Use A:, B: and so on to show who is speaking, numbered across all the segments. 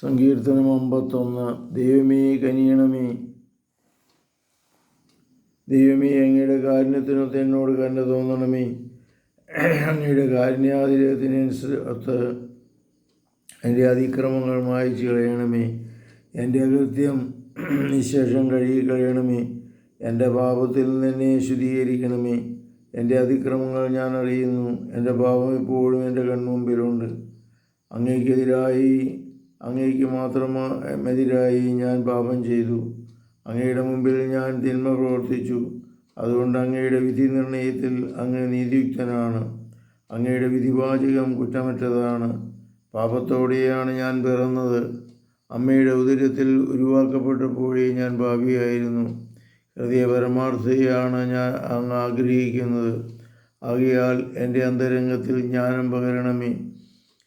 A: സങ്കീർത്തനം അമ്പത്തൊന്ന്. ദൈവമേ കനിയണമേ. ദൈവമേ അങ്ങയുടെ കാരുണ്യത്തിനൊത്ത് എന്നോട് കണ്ട തോന്നണമേ. അങ്ങയുടെ കാരുണ്യാതിരത്തിനനുസരിച്ച് എന്റെ അതിക്രമങ്ങൾ മായച്ചു കളയണമേ. എന്റെ അകൃത്യം നിശേഷം കഴുകി കളയണമേ. എന്റെ പാപത്തിൽ നിന്നെ ശുദ്ധീകരിക്കണമേ. എന്റെ അതിക്രമങ്ങൾ ഞാൻ അറിയുന്നു. എന്റെ പാപം ഇപ്പോഴും എന്റെ കൺമുമ്പിലുണ്ട്. അങ്ങേക്കെതിരായി അങ്ങേക്ക് മാത്രമെതിരായി ഞാൻ പാപം ചെയ്തു. അങ്ങയുടെ മുമ്പിൽ ഞാൻ തിന്മ പ്രവർത്തിച്ചു. അതുകൊണ്ട് അങ്ങയുടെ വിധി നിർണയത്തിൽ അങ്ങ് നീതിയുക്തനാണ്. അങ്ങയുടെ വിധിവാചകം കുറ്റമറ്റതാണ്. പാപത്തോടെയാണ് ഞാൻ പിറന്നത്. അമ്മയുടെ ഉദരത്തിൽ ഉരുവാക്കപ്പെട്ടപ്പോഴേ ഞാൻ ഭാവിയായിരുന്നു. ഹൃദയ പരമാർത്ഥതയാണ് ഞാൻ അങ്ങ് ആഗ്രഹിക്കുന്നത്. ആകയാൽ എന്റെ അന്തരംഗത്തിൽ ജ്ഞാനം പകരണമേ.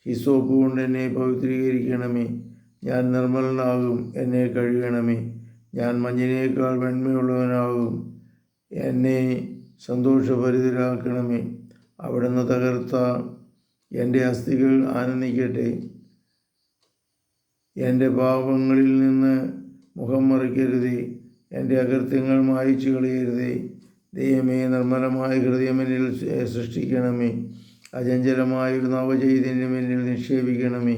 A: ഹിസോപ്പ് കൊണ്ട് എന്നെ പവിത്രീകരിക്കണമേ. ഞാൻ നിർമ്മലനാകും എന്നെ കഴുകണമേ. ഞാൻ മഞ്ഞിനേക്കാൾ വെണ്മയുള്ളവനാകും എന്നെ സന്തോഷഭരിതരാക്കണമേ. അവിടുന്ന് തകർത്ത എന്റെ അസ്ഥികൾ ആനന്ദിക്കട്ടെ. എന്റെ പാപങ്ങളിൽ നിന്ന് മുഖം മറിക്കരുതേ. എന്റെ അകൃത്യങ്ങൾ മായിച്ചു കളയരുതേ. ദൈവമേ നിർമ്മലമായ ഹൃദയമെന്നിൽ സൃഷ്ടിക്കണമേ. അചഞ്ചലമായ ഒരു നവചൈതന്യം എന്നിൽ നിക്ഷേപിക്കണമേ.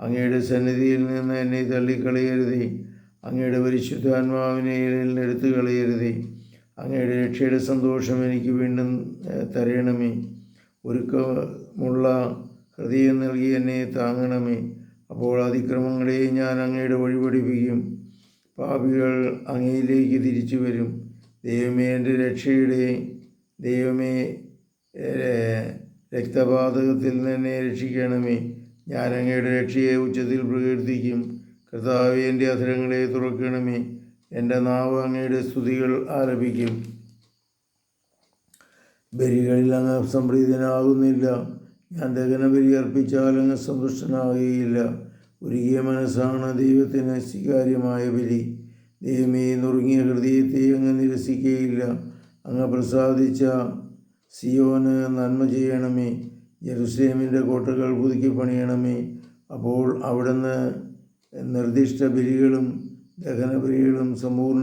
A: അങ്ങയുടെ സന്നിധിയിൽ നിന്ന് എന്നെ തള്ളിക്കളയരുതേ. അങ്ങയുടെ പരിശുദ്ധാത്മാവിനെ എടുത്തു കളയരുതേ അങ്ങയുടെ രക്ഷയുടെ സന്തോഷം എനിക്ക് വീണ്ടും തരയണമേ ഒരുക്കമുള്ള ഹൃദയം നൽകി എന്നെ താങ്ങണമേ. അപ്പോൾ അതിക്രമങ്ങളെ ഞാൻ അങ്ങയുടെ വഴി പഠിപ്പിക്കും. പാപികൾ അങ്ങയിലേക്ക് തിരിച്ചു വരും. ദൈവമേ എന്റെ രക്ഷയുടെ ദൈവമേ രക്തപാതകത്തിൽ നിന്നെ രക്ഷിക്കണമേ. ഞാൻ അങ്ങയുടെ രക്ഷയെ ഉച്ചത്തിൽ പ്രകീർത്തിക്കും. കർത്താവ് എന്റെ അധരങ്ങളെ തുറക്കണമേ. എന്റെ നാവ് അങ്ങയുടെ സ്തുതികൾ ആലപിക്കും. ബലികളിൽ അങ്ങ് സംപ്രീതനാകുന്നില്ല. ഞാൻ ദഹന ബലി അർപ്പിച്ചാൽ അങ്ങ് സന്തുഷ്ടനാകുകയില്ല. ഉരുകിയ മനസ്സാണ് ദൈവത്തിന് സ്വീകാര്യമായ ബലി. ദൈവമേ നുറുങ്ങിയ ഹൃദയത്തെ അങ്ങ് നിരസിക്കുകയില്ല. അങ്ങ് പ്രസാദിച്ച സിയോന് നന്മ ചെയ്യണമേ. ജെറുസലേമിന്റെ കോട്ടകൾ പുതുക്കി പണിയണമേ. അപ്പോൾ അവിടുന്ന് നിർദ്ദിഷ്ട ബലികളും ദഹനബലികളും സമ്പൂർണ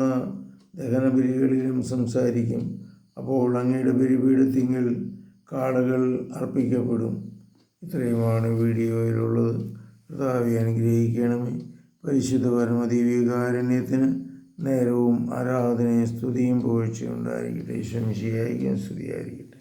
A: ദഹനബലികളിലും സംസാരിക്കും. അപ്പോൾ അങ്ങയുടെ ബലിപീഠത്തിങ്കിൽ കാളകൾ അർപ്പിക്കപ്പെടും. ഇത്രയുമാണ് വീഡിയോയിലുള്ളത്. കർത്താവെ അനുഗ്രഹിക്കണമേ. പരിശുദ്ധ പരമദീവികാരണ്യത്തിന് നേരവും ആരാധനയും സ്തുതിയും പുകഴ്ചയും ഉണ്ടായിരിക്കട്ടെ. സ്തുതിയായിരിക്കട്ടെ. സ്തുതിയായിരിക്കും